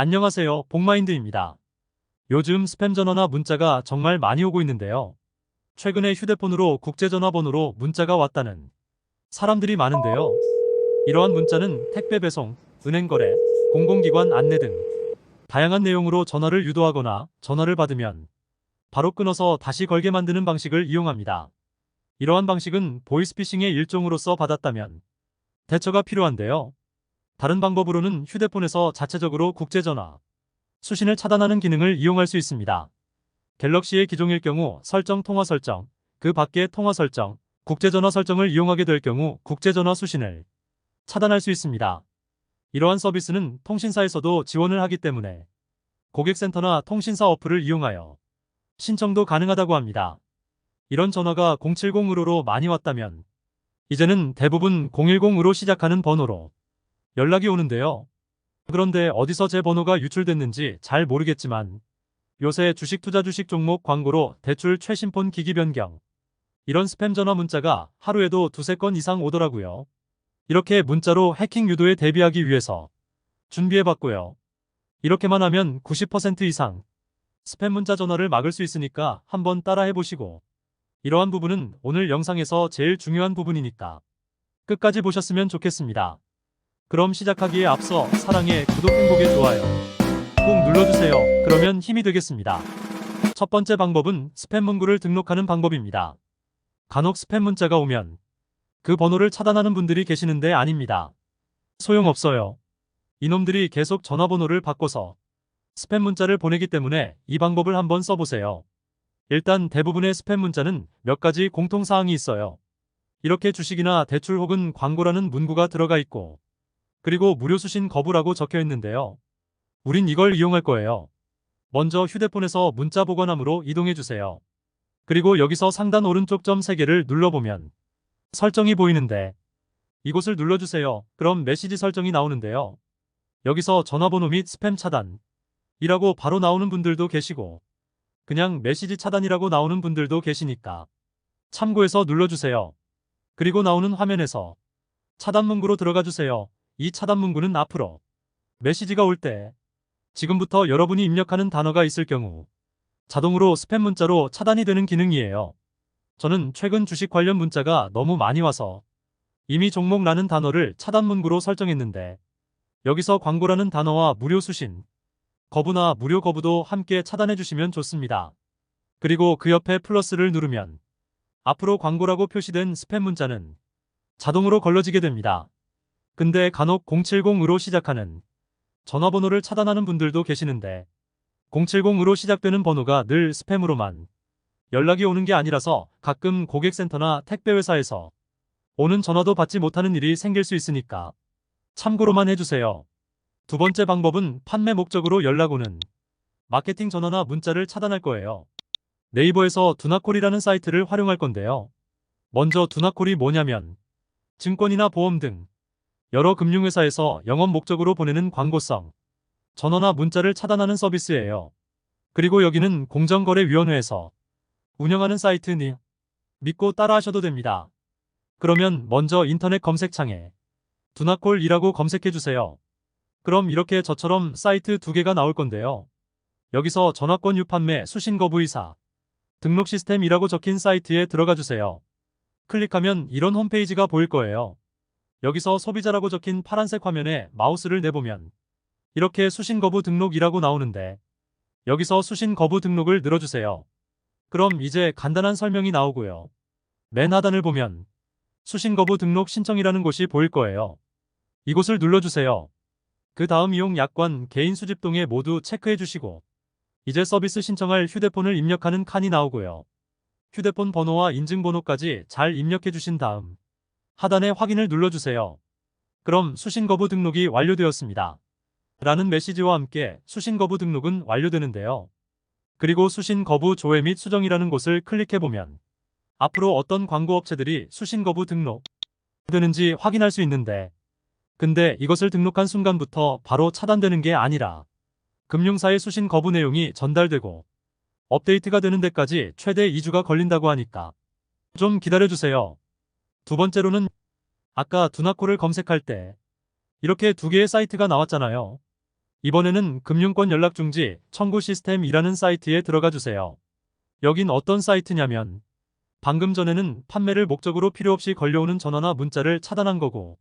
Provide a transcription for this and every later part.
안녕하세요. 복마인드입니다. 요즘 스팸 전화나 문자가 정말 많이 오고 있는데요. 최근에 휴대폰으로 국제전화번호로 문자가 왔다는 사람들이 많은데요. 이러한 문자는 택배 배송, 은행 거래, 공공기관 안내 등 다양한 내용으로 전화를 유도하거나 전화를 받으면 바로 끊어서 다시 걸게 만드는 방식을 이용합니다. 이러한 방식은 보이스피싱의 일종으로서 받았다면 대처가 필요한데요. 다른 방법으로는 휴대폰에서 자체적으로 국제전화, 수신을 차단하는 기능을 이용할 수 있습니다. 갤럭시의 기종일 경우 설정 통화 설정, 그 밖의 통화 설정, 국제전화 설정을 이용하게 될 경우 국제전화 수신을 차단할 수 있습니다. 이러한 서비스는 통신사에서도 지원을 하기 때문에 고객센터나 통신사 어플을 이용하여 신청도 가능하다고 합니다. 이런 전화가 070으로로 많이 왔다면 이제는 대부분 010으로 시작하는 번호로 연락이 오는데요. 그런데 어디서 제 번호가 유출됐는지 잘 모르겠지만 요새 주식 투자 주식 종목 광고로 대출 최신폰 기기 변경 이런 스팸 전화 문자가 하루에도 두세 건 이상 오더라고요. 이렇게 문자로 해킹 유도에 대비하기 위해서 준비해봤고요. 이렇게만 하면 90% 이상 스팸 문자 전화를 막을 수 있으니까 한번 따라해보시고 이러한 부분은 오늘 영상에서 제일 중요한 부분이니까 끝까지 보셨으면 좋겠습니다. 그럼 시작하기에 앞서 사랑의 구독 행복의 좋아요 꼭 눌러주세요. 그러면 힘이 되겠습니다. 첫 번째 방법은 스팸 문구를 등록하는 방법입니다. 간혹 스팸 문자가 오면 그 번호를 차단하는 분들이 계시는데 아닙니다. 소용없어요. 이놈들이 계속 전화번호를 바꿔서 스팸 문자를 보내기 때문에 이 방법을 한번 써보세요. 일단 대부분의 스팸 문자는 몇 가지 공통사항이 있어요. 이렇게 주식이나 대출 혹은 광고라는 문구가 들어가 있고 그리고 무료 수신 거부라고 적혀 있는데요. 우린 이걸 이용할 거예요. 먼저 휴대폰에서 문자 보관함으로 이동해 주세요. 그리고 여기서 상단 오른쪽 점 3개를 눌러보면 설정이 보이는데 이곳을 눌러주세요. 그럼 메시지 설정이 나오는데요. 여기서 전화번호 및 스팸 차단 이라고 바로 나오는 분들도 계시고 그냥 메시지 차단이라고 나오는 분들도 계시니까 참고해서 눌러주세요. 그리고 나오는 화면에서 차단 문구로 들어가 주세요. 이 차단 문구는 앞으로 메시지가 올 때 지금부터 여러분이 입력하는 단어가 있을 경우 자동으로 스팸 문자로 차단이 되는 기능이에요. 저는 최근 주식 관련 문자가 너무 많이 와서 이미 종목라는 단어를 차단 문구로 설정했는데 여기서 광고라는 단어와 무료 수신, 거부나 무료 거부도 함께 차단해 주시면 좋습니다. 그리고 그 옆에 플러스를 누르면 앞으로 광고라고 표시된 스팸 문자는 자동으로 걸러지게 됩니다. 근데 간혹 070으로 시작하는 전화번호를 차단하는 분들도 계시는데 070으로 시작되는 번호가 늘 스팸으로만 연락이 오는 게 아니라서 가끔 고객센터나 택배회사에서 오는 전화도 받지 못하는 일이 생길 수 있으니까 참고로만 해주세요. 두 번째 방법은 판매 목적으로 연락 오는 마케팅 전화나 문자를 차단할 거예요. 네이버에서 두나콜이라는 사이트를 활용할 건데요. 먼저 두나콜이 뭐냐면 증권이나 보험 등 여러 금융회사에서 영업 목적으로 보내는 광고성 전화나 문자를 차단하는 서비스예요. 그리고 여기는 공정거래위원회에서 운영하는 사이트니 믿고 따라하셔도 됩니다. 그러면 먼저 인터넷 검색창에 두나콜이라고 검색해주세요. 그럼 이렇게 저처럼 사이트 두 개가 나올 건데요. 여기서 전화권 유판매 수신 거부 의사 등록 시스템이라고 적힌 사이트에 들어가 주세요. 클릭하면 이런 홈페이지가 보일 거예요. 여기서 소비자라고 적힌 파란색 화면에 마우스를 내보면 이렇게 수신 거부 등록이라고 나오는데 여기서 수신 거부 등록을 늘어주세요. 그럼 이제 간단한 설명이 나오고요. 맨 하단을 보면 수신 거부 등록 신청이라는 곳이 보일 거예요. 이곳을 눌러주세요. 그 다음 이용 약관 개인 수집 동에 모두 체크해 주시고 이제 서비스 신청할 휴대폰을 입력하는 칸이 나오고요. 휴대폰 번호와 인증번호까지 잘 입력해 주신 다음 하단에 확인을 눌러주세요. 그럼 수신 거부 등록이 완료되었습니다. 라는 메시지와 함께 수신 거부 등록은 완료되는데요. 그리고 수신 거부 조회 및 수정이라는 곳을 클릭해보면 앞으로 어떤 광고 업체들이 수신 거부 등록 되는지 확인할 수 있는데 근데 이것을 등록한 순간부터 바로 차단되는 게 아니라 금융사의 수신 거부 내용이 전달되고 업데이트가 되는 데까지 최대 2주가 걸린다고 하니까 좀 기다려주세요. 두 번째로는 아까 두나콜을 검색할 때 이렇게 두 개의 사이트가 나왔잖아요. 이번에는 금융권 연락 중지 청구 시스템이라는 사이트에 들어가 주세요. 여긴 어떤 사이트냐면 방금 전에는 판매를 목적으로 필요 없이 걸려오는 전화나 문자를 차단한 거고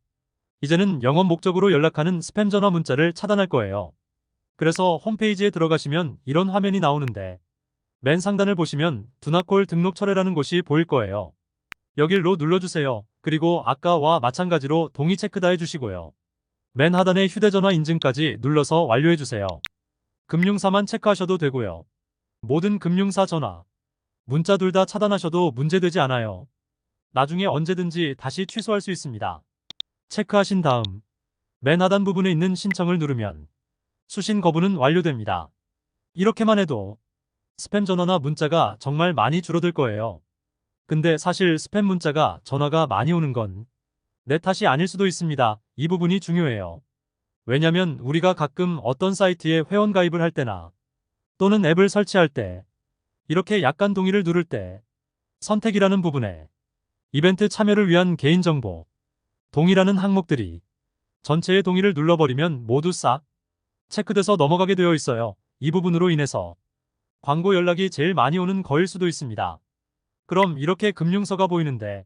이제는 영업 목적으로 연락하는 스팸 전화 문자를 차단할 거예요. 그래서 홈페이지에 들어가시면 이런 화면이 나오는데 맨 상단을 보시면 두나콜 등록 철회라는 곳이 보일 거예요. 여길로 눌러주세요. 그리고 아까와 마찬가지로 동의 체크 다 해주시고요. 맨 하단에 휴대전화 인증까지 눌러서 완료해주세요. 금융사만 체크하셔도 되고요. 모든 금융사 전화, 문자 둘 다 차단하셔도 문제되지 않아요. 나중에 언제든지 다시 취소할 수 있습니다. 체크하신 다음 맨 하단 부분에 있는 신청을 누르면 수신 거부는 완료됩니다. 이렇게만 해도 스팸 전화나 문자가 정말 많이 줄어들 거예요. 근데 사실 스팸 문자가 전화가 많이 오는 건 내 탓이 아닐 수도 있습니다. 이 부분이 중요해요. 왜냐면 우리가 가끔 어떤 사이트에 회원 가입을 할 때나 또는 앱을 설치할 때 이렇게 약간 동의를 누를 때 선택이라는 부분에 이벤트 참여를 위한 개인정보, 동의라는 항목들이 전체의 동의를 눌러버리면 모두 싹 체크돼서 넘어가게 되어 있어요. 이 부분으로 인해서 광고 연락이 제일 많이 오는 거일 수도 있습니다. 그럼 이렇게 금융서가 보이는데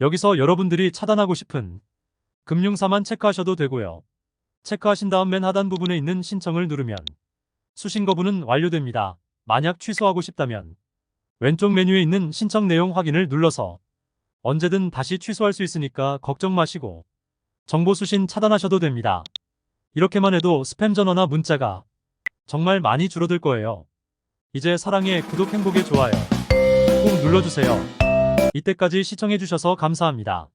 여기서 여러분들이 차단하고 싶은 금융사만 체크하셔도 되고요. 체크하신 다음 맨 하단 부분에 있는 신청을 누르면 수신 거부는 완료됩니다. 만약 취소하고 싶다면 왼쪽 메뉴에 있는 신청 내용 확인을 눌러서 언제든 다시 취소할 수 있으니까 걱정 마시고 정보 수신 차단하셔도 됩니다. 이렇게만 해도 스팸 전화나 문자가 정말 많이 줄어들 거예요. 이제 사랑의 구독 행복의 좋아요 꾹 눌러주세요. 이때까지 시청해주셔서 감사합니다.